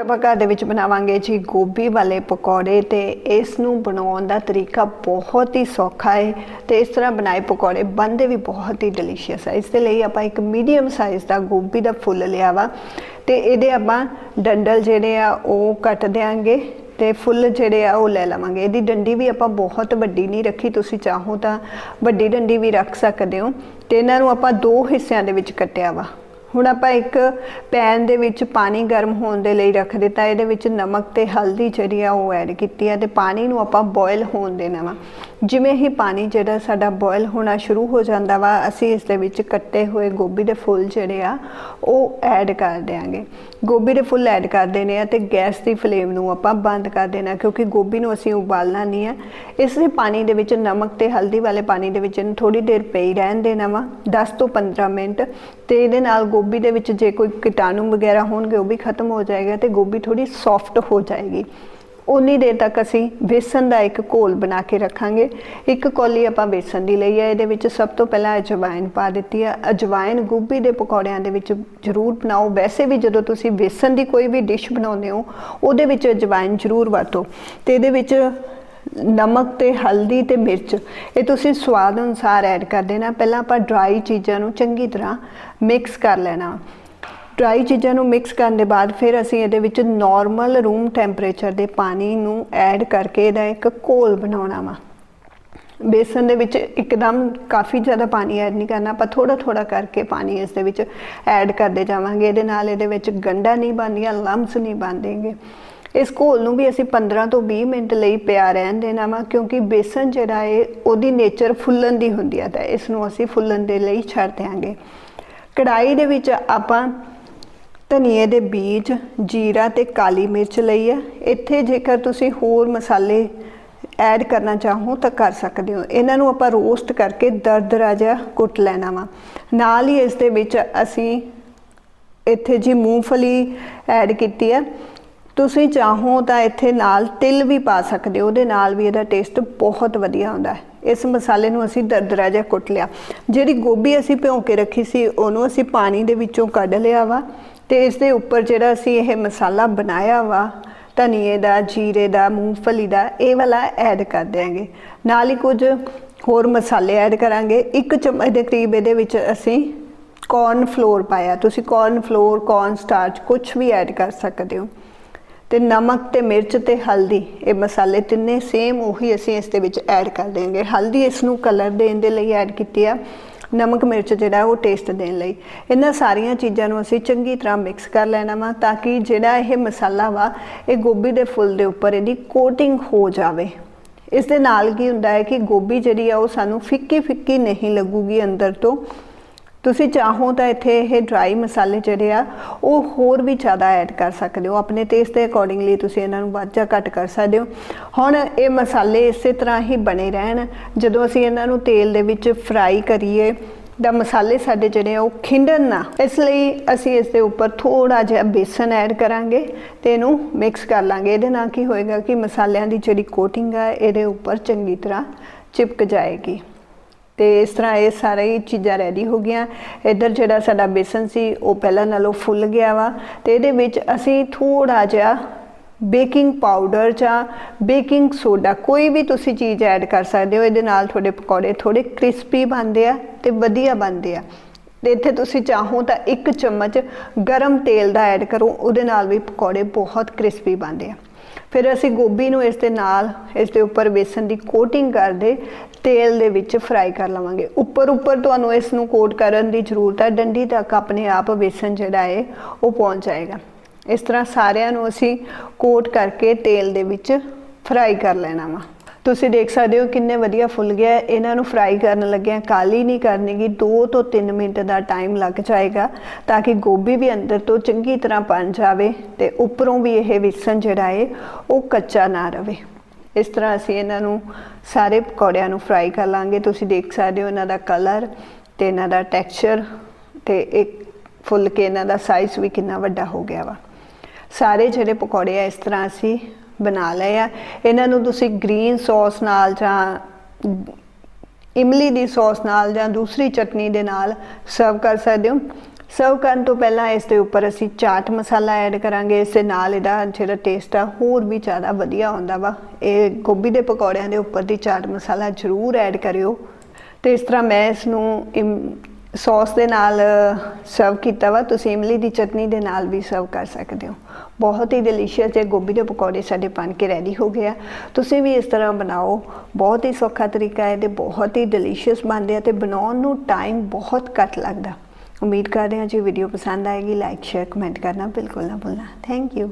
ਆਪਾਂ ਘਰ ਦੇ ਵਿੱਚ ਬਣਾਵਾਂਗੇ ਜੀ ਗੋਭੀ ਵਾਲੇ ਪਕੌੜੇ ਤੇ ਇਸ ਨੂੰ ਬਣਾਉਣ ਦਾ ਤਰੀਕਾ ਬਹੁਤ ਹੀ ਸੌਖਾ ਹੈ ਤੇ ਇਸ ਤਰ੍ਹਾਂ ਬਣਾਏ ਪਕੌੜੇ ਬਣਦੇ ਵੀ ਬਹੁਤ ਹੀ ਡਿਲੀਸ਼ੀਅਸ ਹੈ ਇਸ ਦੇ ਲਈ ਆਪਾਂ ਇੱਕ ਮੀਡੀਅਮ ਸਾਈਜ਼ ਦਾ ਗੋਭੀ ਦਾ ਫੁੱਲ ਲਿਆ ਵਾ ਤੇ ਇਹਦੇ ਆਪਾਂ ਡੰਡਲ ਜਿਹੜੇ ਆ ਉਹ ਕੱਟ ਦਿਆਂਗੇ ਤੇ ਫੁੱਲ ਜਿਹੜੇ ਆ ਉਹ ਲੈ ਲਵਾਂਗੇ। ਇਹਦੀ ਡੰਡੀ ਵੀ ਆਪਾਂ ਬਹੁਤ ਵੱਡੀ ਨਹੀਂ ਰੱਖੀ, ਤੁਸੀਂ ਚਾਹੋ ਤਾਂ ਵੱਡੀ ਡੰਡੀ ਵੀ ਰੱਖ ਸਕਦੇ ਹੋ ਤੇ ਇਹਨਾਂ ਨੂੰ ਆਪਾਂ ਦੋ ਹਿੱਸਿਆਂ ਦੇ ਵਿੱਚ ਕੱਟਿਆ ਵਾ। ਹੁਣ ਆਪਾਂ ਇੱਕ ਪੈਨ ਦੇ ਵਿੱਚ ਪਾਣੀ ਗਰਮ ਹੋਣ ਦੇ ਲਈ ਰੱਖ ਦਿੱਤਾ। ਇਹਦੇ ਵਿੱਚ ਨਮਕ ਤੇ ਹਲਦੀ ਜਿਹੜੀ ਆ ਉਹ ਐਡ ਕੀਤੀ ਆ ਤੇ ਪਾਣੀ ਨੂੰ ਆਪਾਂ ਬੋਇਲ ਹੋਣ ਦੇਣਾ ਵਾ। ਜਿਵੇਂ ਹੀ ਪਾਣੀ ਜਿਹੜਾ ਸਾਡਾ ਬੋਇਲ ਹੋਣਾ ਸ਼ੁਰੂ ਹੋ ਜਾਂਦਾ ਵਾ, ਅਸੀਂ ਇਸ ਦੇ ਵਿੱਚ ਕੱਟੇ ਹੋਏ ਗੋਭੀ ਦੇ ਫੁੱਲ ਜਿਹੜੇ ਆ, ਉਹ ਐਡ ਕਰ ਦਿਆਂਗੇ। ਗੋਭੀ ਦੇ ਫੁੱਲ ਐਡ ਕਰ ਦੇਣੇ ਆ ਤੇ ਗੈਸ ਦੀ ਫਲੇਮ ਨੂੰ ਆਪਾਂ ਬੰਦ ਕਰ ਦੇਣਾ, ਕਿਉਂਕਿ ਗੋਭੀ ਨੂੰ ਅਸੀਂ ਉਬਾਲਣਾ ਨਹੀਂ ਹੈ ਇਸ ਲਈ ਪਾਣੀ ਦੇ ਵਿੱਚ ਨਮਕ ਤੇ ਹਲਦੀ ਵਾਲੇ ਪਾਣੀ ਦੇ ਵਿੱਚ ਇਹਨੂੰ ਥੋੜੀ ਦੇਰ ਪਈ ਰਹਿਣ ਦੇਣਾ ਵਾ 10 ਤੋਂ 15 ਮਿੰਟ। ਤੇ ਇਹਦੇ ਨਾਲ ਗੋਭੀ ਗੋਭੀ ਦੇ ਵਿੱਚ ਜੇ ਕੋਈ ਕੀਟਾਣੂ ਵਗੈਰਾ ਹੋਣਗੇ, ਉਹ ਵੀ ਖਤਮ ਹੋ ਜਾਏਗਾ ਤੇ ਗੋਭੀ ਥੋੜੀ ਸੌਫਟ ਹੋ ਜਾਏਗੀ। ਉਨੀ ਦੇਰ ਤੱਕ ਅਸੀਂ ਬੇਸਨ ਦਾ ਇੱਕ ਘੋਲ ਬਣਾ ਕੇ ਰੱਖਾਂਗੇ। ਇੱਕ ਕੌਲੀ ਆਪਾਂ ਬੇਸਨ ਦੀ ਲਈ ਹੈ ਇਹਦੇ ਵਿੱਚ ਸਭ ਤੋਂ ਪਹਿਲਾਂ ਅਜਵਾਇਨ ਪਾ ਦਿੱਤੀ ਹੈ ਅਜਵਾਇਨ ਗੋਭੀ ਦੇ ਪਕੌੜਿਆਂ ਦੇ ਵਿੱਚ ਜ਼ਰੂਰ ਬਣਾਓ। ਵੈਸੇ ਵੀ ਜਦੋਂ ਤੁਸੀਂ ਬੇਸਨ ਦੀ ਕੋਈ ਵੀ ਡਿਸ਼ ਬਣਾਉਂਦੇ ਹੋ, ਉਹਦੇ ਵਿੱਚ ਅਜਵਾਇਨ ਜ਼ਰੂਰ ਵਰਤੋ। ਤੇ ਇਹਦੇ ਵਿੱਚ ਨਮਕ ਤੇ ਹਲਦੀ ਤੇ ਮਿਰਚ, ਇਹ ਤੁਸੀਂ ਸਵਾਦ ਅਨੁਸਾਰ ਐਡ ਕਰ ਦੇਣਾ। ਪਹਿਲਾਂ ਆਪਾਂ ਡਰਾਈ ਚੀਜ਼ਾਂ ਨੂੰ ਚੰਗੀ ਤਰ੍ਹਾਂ ਮਿਕਸ ਕਰ ਲੈਣਾ। ਡਰਾਈ ਚੀਜ਼ਾਂ ਨੂੰ ਮਿਕਸ ਕਰਨ ਦੇ ਬਾਅਦ ਫਿਰ ਅਸੀਂ ਇਹਦੇ ਵਿੱਚ ਨਾਰਮਲ ਰੂਮ ਟੈਂਪਰੇਚਰ ਦੇ ਪਾਣੀ ਨੂੰ ਐਡ ਕਰਕੇ ਇਹਦਾ ਇੱਕ ਘੋਲ ਬਣਾਉਣਾ ਵਾ। ਬੇਸਨ ਦੇ ਵਿੱਚ ਇੱਕਦਮ ਕਾਫੀ ਜ਼ਿਆਦਾ ਪਾਣੀ ਐਡ ਨਹੀਂ ਕਰਨਾ, ਆਪਾਂ ਥੋੜਾ ਥੋੜਾ ਕਰਕੇ ਪਾਣੀ ਇਸ ਦੇ ਵਿੱਚ ਐਡ ਕਰਦੇ ਜਾਵਾਂਗੇ। ਇਹਦੇ ਨਾਲ ਇਹਦੇ ਵਿੱਚ ਗੰਡਾ ਨਹੀਂ ਬਣਦੀਆਂ ਲੰਮਸ ਨਹੀਂ ਬਣਦੇਗੇ ਇਸ ਘੋਲ ਨੂੰ ਵੀ ਅਸੀਂ 15 ਤੋਂ 20 ਮਿੰਟ ਲਈ ਪਿਆ ਰਹਿਣ ਦੇਣਾ ਵਾ, ਕਿਉਂਕਿ ਬੇਸਨ ਜਿਹੜਾ ਹੈ ਉਹਦੀ ਨੇਚਰ ਫੁੱਲਣ ਦੀ ਹੁੰਦੀ ਹੈ ਤਾਂ ਇਸ ਨੂੰ ਅਸੀਂ ਫੁੱਲਣ ਦੇ ਲਈ ਛੱਡ ਦਿਆਂਗੇ। ਕੜਾਈ ਦੇ ਵਿੱਚ ਆਪਾਂ ਧਨੀਏ ਦੇ ਬੀਜ, ਜੀਰਾ ਤੇ ਕਾਲੀ ਮਿਰਚ ਲਈ ਹੈ ਇੱਥੇ ਜੇਕਰ ਤੁਸੀਂ ਹੋਰ ਮਸਾਲੇ ਐਡ ਕਰਨਾ ਚਾਹੋ ਤਾਂ ਕਰ ਸਕਦੇ ਹੋ। ਇਹਨਾਂ ਨੂੰ ਆਪਾਂ ਰੋਸਟ ਕਰਕੇ ਦਰਦਰਾ ਜਿਹਾ ਕੁੱਟ ਲੈਣਾ ਵਾ। ਨਾਲ ਹੀ ਇਸ ਦੇ ਵਿੱਚ ਅਸੀਂ ਇੱਥੇ ਜੀ ਮੂੰਗਫਲੀ ਐਡ ਕੀਤੀ ਹੈ ਤੁਸੀਂ ਚਾਹੋ ਤਾਂ ਇੱਥੇ ਨਾਲ ਤਿਲ ਵੀ ਪਾ ਸਕਦੇ ਹੋ, ਉਹਦੇ ਨਾਲ ਵੀ ਇਹਦਾ ਟੇਸਟ ਬਹੁਤ ਵਧੀਆ ਆਉਂਦਾ ਹੈ। ਇਸ ਮਸਾਲੇ ਨੂੰ ਅਸੀਂ ਦਰਦਰਾ ਜਿਹਾ ਕੁੱਟ ਲਿਆ। ਜਿਹੜੀ ਗੋਭੀ ਅਸੀਂ ਭਿਉਂ ਕੇ ਰੱਖੀ ਸੀ, ਉਹਨੂੰ ਅਸੀਂ ਪਾਣੀ ਦੇ ਵਿੱਚੋਂ ਕੱਢ ਲਿਆ ਵਾ ਤੇ ਇਸ ਦੇ ਉੱਪਰ ਜਿਹੜਾ ਅਸੀਂ ਇਹ ਮਸਾਲਾ ਬਣਾਇਆ ਵਾ, ਧਨੀਏ ਦਾ, ਜੀਰੇ ਦਾ, ਮੂੰਗਫਲੀ ਦਾ, ਇਹ ਵਾਲਾ ਐਡ ਕਰ ਦਿਆਂਗੇ। ਨਾਲ ਹੀ ਕੁਝ ਹੋਰ ਮਸਾਲੇ ਐਡ ਕਰਾਂਗੇ। ਇੱਕ ਚਮਚ ਦੇ ਕਰੀਬ ਇਹਦੇ ਵਿੱਚ ਅਸੀਂ ਕੌਰਨ ਫਲੋਰ ਪਾਇਆ। ਤੁਸੀਂ ਕੌਰਨ ਫਲੋਰ ਕੌਰਨ ਸਟਾਰਚ ਕੁਝ ਵੀ ਐਡ ਕਰ ਸਕਦੇ ਹੋ। ਤੇ ਨਮਕ ਤੇ ਮਿਰਚ ਤੇ ਹਲਦੀ, ਇਹ ਮਸਾਲੇ ਤਿੰਨੇ ਸੇਮ ਉਹੀ ਅਸੀਂ ਇਸ ਦੇ ਵਿੱਚ ਐਡ ਕਰ ਦੇਵਾਂਗੇ। ਹਲਦੀ ਇਸ ਨੂੰ ਕਲਰ ਦੇਣ ਦੇ ਲਈ ਐਡ ਕੀਤੀ ਆ, ਨਮਕ, ਮਿਰਚ ਜਿਹੜਾ ਉਹ ਟੇਸਟ ਦੇਣ ਲਈ। ਇਹਨਾਂ ਸਾਰੀਆਂ ਚੀਜ਼ਾਂ ਨੂੰ ਅਸੀਂ ਚੰਗੀ ਤਰ੍ਹਾਂ ਮਿਕਸ ਕਰ ਲੈਣਾ ਵਾ ਤਾਂ ਕਿ ਜਿਹੜਾ ਇਹ ਮਸਾਲਾ ਵਾ, ਇਹ ਗੋਭੀ ਦੇ ਫੁੱਲ ਦੇ ਉੱਪਰ ਇਹਦੀ ਕੋਟਿੰਗ ਹੋ ਜਾਵੇ। ਇਸ ਦੇ ਨਾਲ ਕੀ ਹੁੰਦਾ ਹੈ ਕਿ ਗੋਭੀ ਜਿਹੜੀ ਆ ਉਹ ਸਾਨੂੰ ਫਿੱਕੀ ਫਿੱਕੀ ਨਹੀਂ ਲੱਗੂਗੀ ਅੰਦਰ ਤੋਂ। ਤੁਸੀਂ ਚਾਹੋ ਤਾਂ ਇੱਥੇ ਇਹ ਡਰਾਈ ਮਸਾਲੇ ਜਿਹੜੇ ਆ, ਉਹ ਹੋਰ ਵੀ ਜ਼ਿਆਦਾ ਐਡ ਕਰ ਸਕਦੇ ਹੋ। ਆਪਣੇ ਟੇਸਟ ਦੇ ਅਕੋਰਡਿੰਗਲੀ ਤੁਸੀਂ ਇਹਨਾਂ ਨੂੰ ਵੱਧ ਜਾਂ ਘੱਟ ਕਰ ਸਕਦੇ ਹੋ। ਹੁਣ ਇਹ ਮਸਾਲੇ ਇਸੇ ਤਰ੍ਹਾਂ ਹੀ ਬਣੇ ਰਹਿਣ। ਜਦੋਂ ਅਸੀਂ ਇਹਨਾਂ ਨੂੰ ਤੇਲ ਦੇ ਵਿੱਚ ਫਰਾਈ ਕਰੀਏ ਦਾ ਮਸਾਲੇ ਸਾਡੇ ਜਿਹੜੇ ਆ, ਉਹ ਖਿੰਡਣ ਨਾ। ਇਸ ਲਈ ਅਸੀਂ ਇਸ ਦੇ ਉੱਪਰ ਥੋੜਾ ਜਿਹਾ ਬੇਸਨ ਐਡ ਕਰਾਂਗੇ ਤੇ ਇਹਨੂੰ ਮਿਕਸ ਕਰ ਲਾਂਗੇ। ਇਹਦੇ ਨਾਲ ਕੀ ਹੋਏਗਾ ਕਿ ਮਸਾਲਿਆਂ ਦੀ ਜਿਹੜੀ ਕੋਟਿੰਗ ਆ, ਇਹਦੇ ਉੱਪਰ ਚੰਗੀ ਤਰ੍ਹਾਂ ਚਿਪਕ ਜਾਏਗੀ। ਤੇ ਇਸ ਤਰ੍ਹਾਂ ਇਹ ਸਾਰੇ ਚੀਜ਼ਾਂ ਰੈਡੀ ਹੋ ਗਈਆਂ। ਇੱਧਰ ਜਿਹੜਾ ਸਾਡਾ ਬੇਸਨ ਸੀ, ਉਹ ਪਹਿਲਾਂ ਨਾਲੋਂ ਫੁੱਲ ਗਿਆ ਵਾ ਤੇ ਇਹਦੇ ਵਿੱਚ ਅਸੀਂ ਥੋੜਾ ਜਿਹਾ ਬੇਕਿੰਗ ਪਾਊਡਰ ਜਾਂ ਬੇਕਿੰਗ ਸੋਡਾ ਕੋਈ ਵੀ ਤੁਸੀਂ ਚੀਜ਼ ਐਡ ਕਰ ਸਕਦੇ ਹੋ, ਇਹਦੇ ਨਾਲ ਤੁਹਾਡੇ ਪਕੌੜੇ ਥੋੜੇ ਕ੍ਰਿਸਪੀ ਬਣਦੇ ਆ ਤੇ ਵਧੀਆ ਬਣਦੇ ਆ। ਤੇ ਇੱਥੇ ਤੁਸੀਂ ਚਾਹੋ ਤਾਂ ਇੱਕ ਚਮਚ ਗਰਮ ਤੇਲ ਦਾ ਐਡ ਕਰੋ, ਉਹਦੇ ਨਾਲ ਵੀ ਪਕੌੜੇ ਬਹੁਤ ਕ੍ਰਿਸਪੀ ਬਣਦੇ ਆ। ਫਿਰ ਅਸੀਂ ਗੋਭੀ ਨੂੰ ਇਸ ਦੇ ਨਾਲ, ਇਸ ਦੇ ਉੱਪਰ ਬੇਸਨ ਦੀ ਕੋਟਿੰਗ ਕਰਦੇ ਤੇਲ ਦੇ ਵਿੱਚ ਫਰਾਈ ਕਰ ਲਵਾਂਗੇ। ਉੱਪਰ ਉੱਪਰ ਤੁਹਾਨੂੰ ਇਸ ਨੂੰ ਕੋਟ ਕਰਨ ਦੀ ਜ਼ਰੂਰਤ ਹੈ। ਡੰਡੀ ਤੱਕ ਆਪਣੇ ਆਪ ਬੇਸਨ ਜਿਹੜਾ ਹੈ ਉਹ ਪਹੁੰਚ ਜਾਏਗਾ। ਇਸ ਤਰ੍ਹਾਂ ਸਾਰਿਆਂ ਨੂੰ ਅਸੀਂ ਕੋਟ ਕਰਕੇ ਤੇਲ ਦੇ ਵਿੱਚ ਫਰਾਈ ਕਰ ਲੈਣਾ ਵਾ। ਤੁਸੀਂ ਦੇਖ ਸਕਦੇ ਹੋ ਕਿੰਨੇ ਵਧੀਆ ਫੁੱਲ ਗਿਆ ਇਹਨਾਂ ਨੂੰ ਫਰਾਈ ਕਰਨ ਲੱਗਿਆ ਕਾਲੀ ਨਹੀਂ ਕਰਨੀਗੀ 2 ਤੋਂ 3 ਮਿੰਟ ਦਾ ਟਾਈਮ ਲੱਗ ਜਾਏਗਾ ਤਾਂ ਕਿ ਗੋਭੀ ਵੀ ਅੰਦਰ ਤੋਂ ਚੰਗੀ ਤਰ੍ਹਾਂ ਬਣ ਜਾਵੇ ਤੇ ਉੱਪਰੋਂ ਵੀ ਇਹ ਵੇਸਣ ਜਿਹੜਾ ਹੈ ਉਹ ਕੱਚਾ ਨਾ ਰਵੇ। ਇਸ ਤਰ੍ਹਾਂ ਅਸੀਂ ਇਹਨਾਂ ਨੂੰ ਸਾਰੇ ਪਕੌੜਿਆਂ ਨੂੰ ਫਰਾਈ ਕਰ ਲਾਂਗੇ। ਤੁਸੀਂ ਦੇਖ ਸਕਦੇ ਹੋ ਇਹਨਾਂ ਦਾ ਕਲਰ ਤੇ ਇਹਨਾਂ ਦਾ ਟੈਕਸਚਰ ਤੇ ਇੱਕ ਫੁੱਲ ਕੇ ਇਹਨਾਂ ਦਾ ਸਾਈਜ਼ ਵੀ ਕਿੰਨਾ ਵੱਡਾ ਹੋ ਗਿਆ ਵਾ। ਸਾਰੇ ਜਿਹੜੇ ਪਕੌੜੇ ਆ, ਇਸ ਤਰ੍ਹਾਂ ਅਸੀਂ ਬਣਾ ਲਏ ਆ। ਇਹਨਾਂ ਨੂੰ ਤੁਸੀਂ ਗ੍ਰੀਨ ਸੌਸ ਨਾਲ ਜਾਂ ਇਮਲੀ ਦੀ ਸੌਸ ਨਾਲ ਜਾਂ ਦੂਸਰੀ ਚਟਨੀ ਦੇ ਨਾਲ ਸਰਵ ਕਰ ਸਕਦੇ ਹੋ। ਸਰਵ ਕਰਨ ਤੋਂ ਪਹਿਲਾਂ ਇਸ ਦੇ ਉੱਪਰ ਅਸੀਂ ਚਾਟ ਮਸਾਲਾ ਐਡ ਕਰਾਂਗੇ। ਇਸ ਦੇ ਨਾਲ ਇਹਦਾ ਜਿਹੜਾ ਟੇਸਟ ਆ ਹੋਰ ਵੀ ਜ਼ਿਆਦਾ ਵਧੀਆ ਹੁੰਦਾ ਵਾ। ਇਹ ਗੋਭੀ ਦੇ ਪਕੌੜਿਆਂ ਦੇ ਉੱਪਰ ਦੀ ਚਾਟ ਮਸਾਲਾ ਜ਼ਰੂਰ ਐਡ ਕਰਿਓ। ਤੇ ਇਸ ਤਰ੍ਹਾਂ ਮੈਂ ਇਸ ਨੂੰ ਇਮ- ਸੌਸ ਦੇ ਨਾਲ ਸਰਵ ਕੀਤਾ ਵਾ। ਤੁਸੀਂ ਇਮਲੀ ਦੀ ਚਟਨੀ ਦੇ ਨਾਲ ਵੀ ਸਰਵ ਕਰ ਸਕਦੇ ਹੋ। ਬਹੁਤ ਹੀ ਡਿਲੀਸ਼ੀਅਸ ਤੇ ਗੋਭੀ ਦੇ ਪਕੌੜੇ ਸਾਡੇ ਬਣ ਕੇ ਰੈਡੀ ਹੋ ਗਏ ਆ। ਤੁਸੀਂ ਵੀ ਇਸ ਤਰ੍ਹਾਂ ਬਣਾਓ। ਬਹੁਤ ਹੀ ਸੌਖਾ ਤਰੀਕਾ ਹੈ ਤੇ ਬਹੁਤ ਹੀ ਡਿਲੀਸ਼ੀਅਸ ਬਣਦੇ ਆ ਤੇ ਬਣਾਉਣ ਨੂੰ ਟਾਈਮ ਬਹੁਤ ਘੱਟ ਲੱਗਦਾ। ਉਮੀਦ ਕਰਦੇ ਹਾਂ ਜੀ ਵੀਡੀਓ ਪਸੰਦ ਆਏਗੀ ਲਾਈਕ ਸ਼ੇਅਰ ਕਮੈਂਟ ਕਰਨਾ ਬਿਲਕੁਲ ਨਾ ਭੁੱਲਣਾ। Thank you